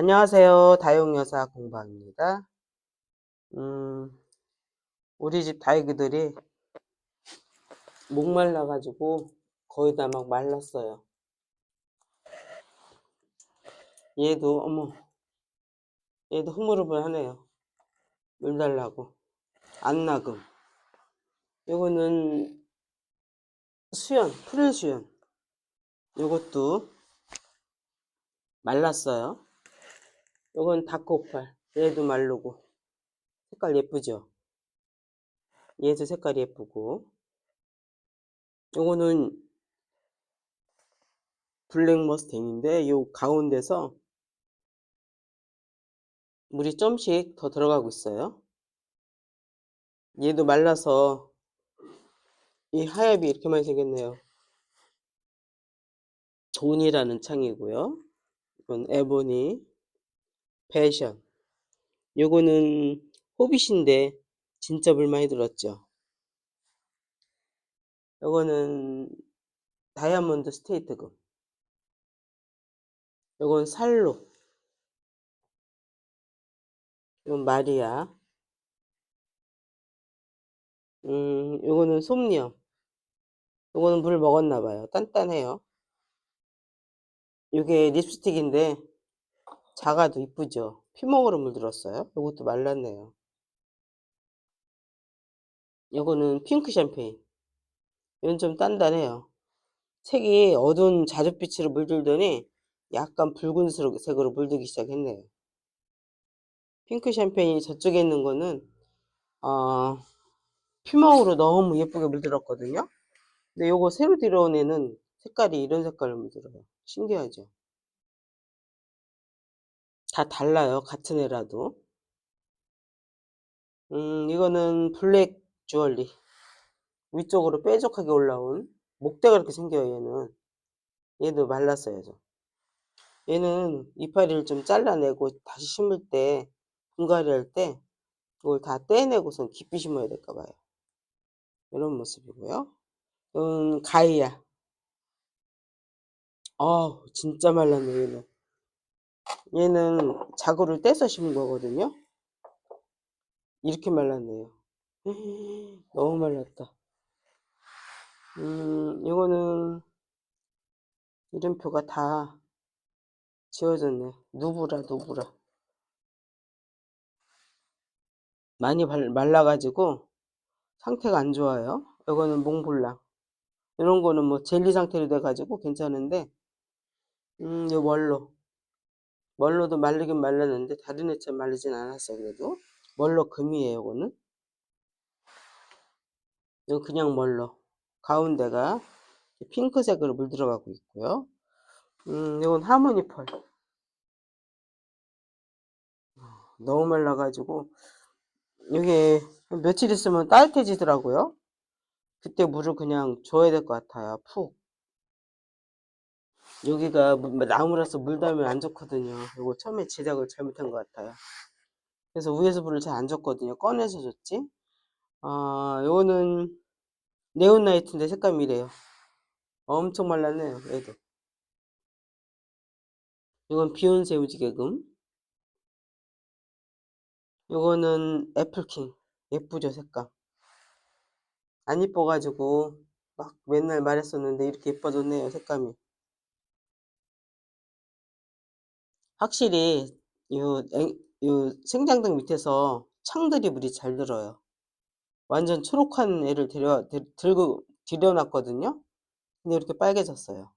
안녕하세요. 다용여사 공방입니다. 음, 우리 집 다육이들이 목말라가지고 거의 다 막 말랐어요. 얘도, 어머, 얘도 흐물흐물하네요. 물 달라고. 안나금. 요거는 수연, 푸른 수연. 요것도 말랐어요. 요건 다크 오팔. 얘도 마르고. 색깔 예쁘죠? 얘도 색깔이 예쁘고. 요거는 블랙 머스탱인데 요 가운데서 물이 좀씩 더 들어가고 있어요. 얘도 말라서 이 하엽이 이렇게 많이 생겼네요. 돈이라는 창이고요. 이건 에보니, 패션. 요거는 호빗인데 진짜 물 많이 들었죠. 요거는 다이아몬드 스테이트금. 요건 살로. 이건 마리아. 음, 요거는 솜니엄. 요거는 물 먹었나 봐요. 단단해요. 요게 립스틱인데 작아도 이쁘죠. 피멍으로 물들었어요. 요것도 말랐네요. 요거는 핑크 샴페인. 이건 좀 단단해요. 색이 어두운 자줏빛으로 물들더니 약간 붉은색으로 물들기 시작했네요. 핑크 샴페인이 저쪽에 있는 거는 어, 피멍으로 너무 예쁘게 물들었거든요. 근데 요거 새로 들어온 애는 색깔이 이런 색깔로 물들어요. 신기하죠? 다 달라요. 같은 애라도. 음, 이거는 블랙 주얼리. 위쪽으로 뾰족하게 올라온 목대가 이렇게 생겨요, 얘는. 얘도 말랐어요, 저. 얘는 이파리를 좀 잘라내고 다시 심을 때, 분갈이 할 때, 이걸 다 떼내고선 깊이 심어야 될까 봐요. 이런 모습이고요. 이건 가이아. 아 진짜 말랐네, 얘는. 얘는 자구를 떼서 심은 거거든요. 이렇게 말랐네요. 너무 말랐다. 음, 이거는 이름표가 다 지워졌네. 누브라, 누브라. 많이 발- 말라가지고 상태가 안 좋아요. 이거는 몽블랑. 이런 거는 뭐 젤리 상태로 돼가지고 괜찮은데, 음, 요 멀로. 멀로도 말르긴 말랐는데 다른 애처럼 말르진 않았어 그래도. 멀로 금이에요, 이거는. 이거 그냥 멀로. 가운데가 핑크색으로 물들어가고 있고요. 음, 이건 하모니 펄. 너무 말라가지고 이게 며칠 있으면 따뜻해지더라고요. 그때 물을 그냥 줘야 될 것 같아요. 푹. 여기가 무- 나무라서 물 닿으면 안 좋거든요. 이거 처음에 제작을 잘못한 것 같아요. 그래서 위에서 물을 잘 안 줬거든요. 꺼내서 줬지. 아, 요거는 네온나이트인데 색감이래요. 엄청 말랐네요. 얘도. 이건 비욘세 우지개금. 요거는 애플킹. 예쁘죠, 색감. 안 이뻐가지고 막 맨날 말했었는데 이렇게 예뻐졌네요, 색감이. 확실히 요, 앵- 요 생장등 밑에서 창들이 물이 잘 들어요. 완전 초록한 애를 들여, 들, 들고 들여놨거든요. 근데 이렇게 빨개졌어요.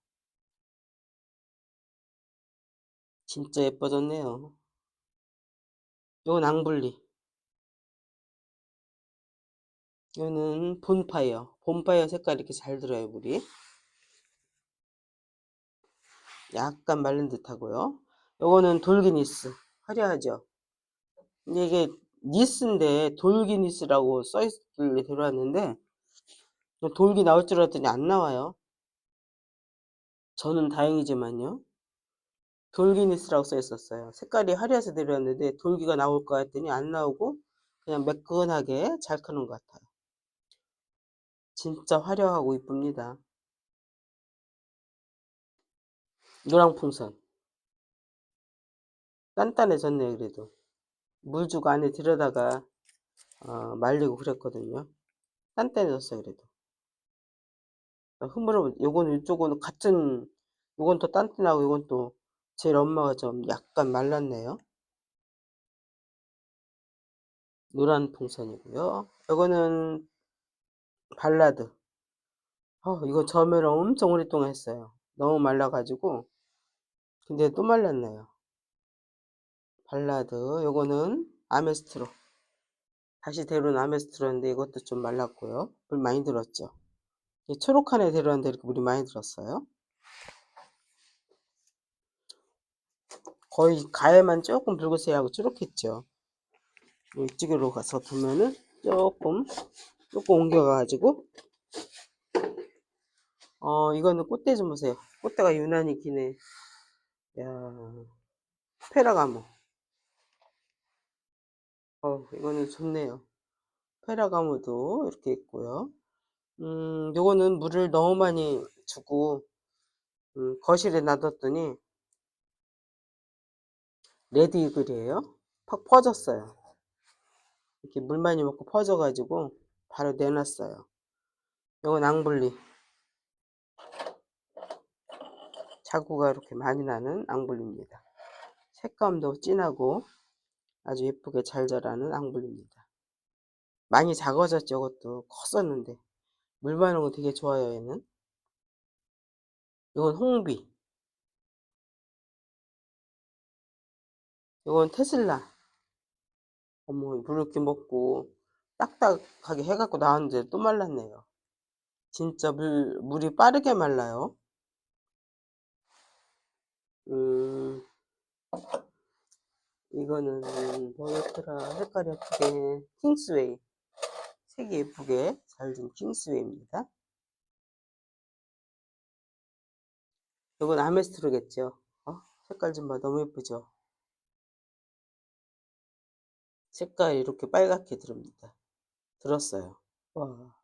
진짜 예뻐졌네요. 이건 앙블리. 이거는 본파이어. 본파이어 색깔 이렇게 잘 들어요, 물이. 약간 마른 듯하고요. 요거는 돌기니스. 화려하죠? 근데 이게 니스인데 돌기니스라고 써있길래 들어왔는데 돌기 나올 줄 알았더니 안 나와요. 저는 다행이지만요. 돌기니스라고 써 있었어요. 색깔이 화려해서 들어왔는데 돌기가 나올 것 같더니 안 나오고 그냥 매끈하게 잘 크는 것 같아요. 진짜 화려하고 이쁩니다. 노랑풍선. 단단해졌네요, 그래도. 물 주고 안에 들여다가 어, 말리고 그랬거든요. 단단해졌어요, 그래도. 흐물어, 요거는 이쪽은 같은, 요건 더 단단하고 요건 또 제일 엄마가 좀 약간 말랐네요. 노란 풍선이고요. 요거는 발라드. 어, 이거 점을 엄청 오랫동안 했어요. 너무 말라가지고. 근데 또 말랐네요. 발라드. 요거는 아메스트로. 다시 데려온 아메스트로인데 이것도 좀 말랐고요. 물 많이 들었죠. 이 초록한에 데려왔는데 이렇게 물이 많이 들었어요. 거의 가에만 조금 붉으세하고 초록했죠. 이쪽으로 가서 보면은 조금 조금 옮겨가가지고 어 이거는 꽃대 좀 보세요. 꽃대가 유난히 기네. 야 페라가모. 어 이거는 좋네요. 페라가모도 이렇게 있고요. 음 요거는 물을 너무 많이 주고 음, 거실에 놔뒀더니 레드 이글이에요. 팍 퍼졌어요. 이렇게 물 많이 먹고 퍼져가지고 바로 내놨어요. 이건 앙블리. 자구가 이렇게 많이 나는 앙블리입니다. 색감도 진하고 아주 예쁘게 잘 자라는 앙블리입니다. 많이 작아졌죠, 이것도. 컸었는데. 물 많은 거 되게 좋아요, 얘는. 이건 홍비. 이건 테슬라. 어머, 물 이렇게 먹고 딱딱하게 해갖고 나왔는데 또 말랐네요. 진짜 물, 물이 빠르게 말라요. 음, 이거는 뭐였더라? 색깔이 예쁘게 킹스웨이. 색이 예쁘게 잘된 킹스웨이입니다. 이건 아메스트로겠죠. 어? 색깔 좀 봐. 너무 예쁘죠? 색깔이 이렇게 빨갛게 들습니다. 들었어요. 와.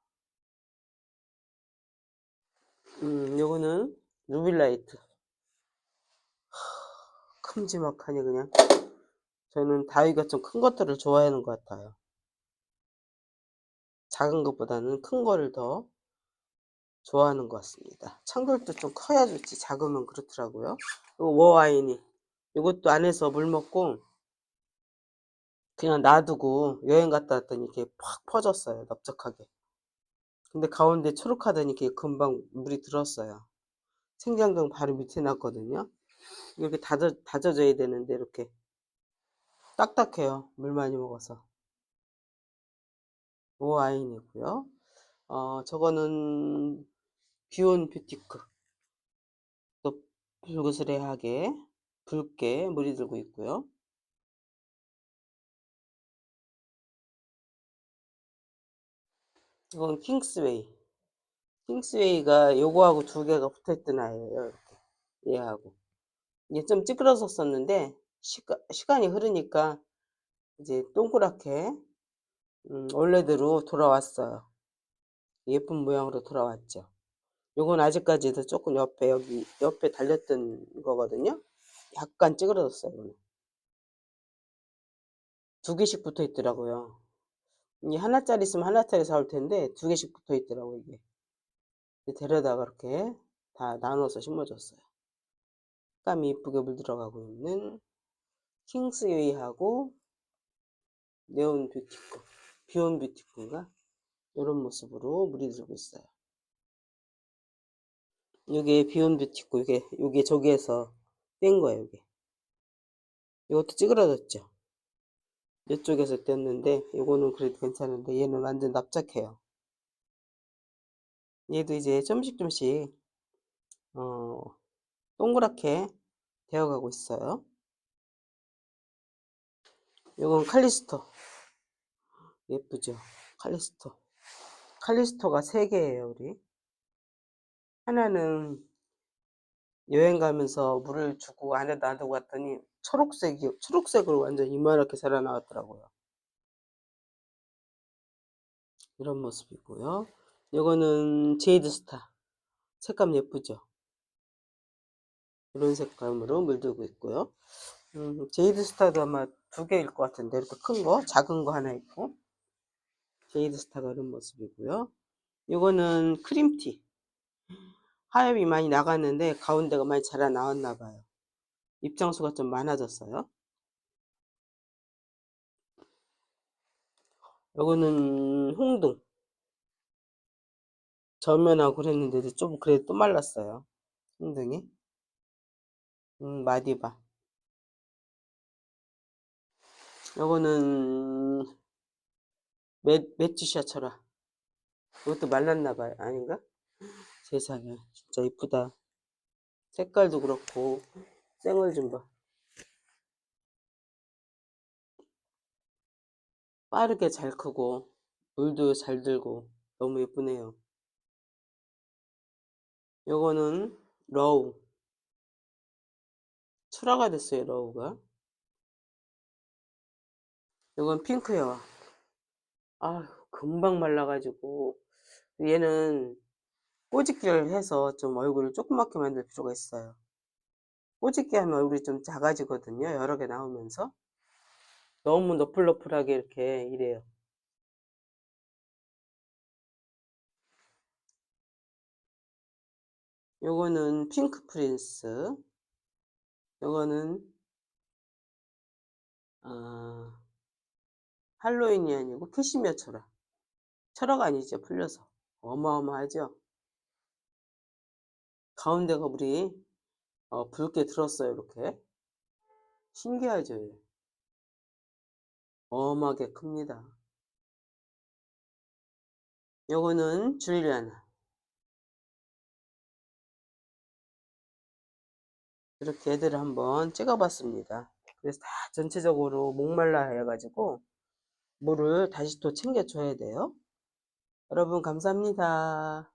음, 요거는 루빌라이트. 큼지막하니 그냥. 저는 다위가 좀 큰 것들을 좋아하는 것 같아요. 작은 것보다는 큰 거를 더 좋아하는 것 같습니다. 창돌도 좀 커야 좋지. 작으면 그렇더라고요. 워아이니. 이것도 안에서 물 먹고 그냥 놔두고 여행 갔다 왔더니 이렇게 팍 퍼졌어요. 넓적하게. 근데 가운데 초록하더니 이렇게 금방 물이 들었어요. 생장등 바로 밑에 놨거든요. 이렇게 다져, 다져줘야 되는데 이렇게 딱딱해요. 물 많이 먹어서. 오아인이고요. 어, 저거는 비온 뷰티크. 또 불그스레하게 붉게 물이 들고 있고요. 이건 킹스웨이. 킹스웨이가 요거하고 두 개가 붙어 있던 아이예요. 이렇게 얘하고. 이게 좀 찌그러졌었는데 시가, 시간 이 흐르니까 이제 동그랗게 음, 원래대로 돌아왔어요. 예쁜 모양으로 돌아왔죠. 요건 아직까지도 조금 옆에 여기 옆에 달렸던 거거든요. 약간 찌그러졌어요. 이거는. 두 개씩 붙어 있더라고요. 이게 하나짜리 있으면 하나짜리 사올 텐데 두 개씩 붙어 있더라고 이게. 데려다가 이렇게 다 나눠서 심어줬어요. 색감이 이쁘게 물들어가고 있는 킹스웨이하고 네온 뷰티코, 비온 뷰티코인가? 이런 모습으로 물이 들고 있어요. 이게 비온 뷰티코, 이게, 이게 저기에서 뗀 거예요, 이게. 이것도 찌그러졌죠? 이쪽에서 뗐는데, 이거는 그래도 괜찮은데, 얘는 완전 납작해요. 얘도 이제 좀씩 좀씩, 어, 동그랗게 되어가고 있어요. 이건 칼리스토. 예쁘죠? 칼리스토. 칼리스토가 3개예요, 우리. 하나는 여행 가면서 물을 주고 안에 놔두고 갔더니 초록색이, 초록색으로 완전 이만하게 살아나왔더라고요. 이런 모습이고요. 이거는 제이드 스타. 색감 예쁘죠? 이런 색감으로 물들고 있고요. 음, 제이드 스타도 아마 두 개일 것 같은데 이렇게 큰 거, 작은 거 하나 있고 제이드 스타가 이런 모습이고요. 이거는 크림티 하엽이 많이 나갔는데 가운데가 많이 자라 나왔나 봐요. 입장수가 좀 많아졌어요. 요거는 홍등 전면하고 그랬는데도 좀 그래도 또 말랐어요. 홍등이 음, 마디바 요거는 맷, 맷지샤처라 이것도 말랐나 봐요. 아닌가? 세상에 진짜 이쁘다. 색깔도 그렇고 생얼 좀 봐. 빠르게 잘 크고 물도 잘 들고 너무 예쁘네요. 요거는 러우 출하가 됐어요 러우가 요건 핑크요. 아 금방 말라가지고. 얘는 꼬집기를 해서 좀 얼굴을 조그맣게 만들 필요가 있어요. 꼬집기 하면 얼굴이 좀 작아지거든요 여러 개 나오면서. 너무 너플너플하게 이렇게 이래요. 요거는 핑크 프린스. 요거는 아, 할로윈이 아니고 캐시미어 철화 철화가 아니죠 풀려서. 어마어마하죠? 가운데가 우리 어, 붉게 들었어요 이렇게. 신기하죠 얘. 어마하게 큽니다. 요거는 줄리아나. 이렇게 애들을 한번 찍어봤습니다. 그래서 다 전체적으로 목말라 해가지고 물을 다시 또 챙겨줘야 돼요. 여러분 감사합니다.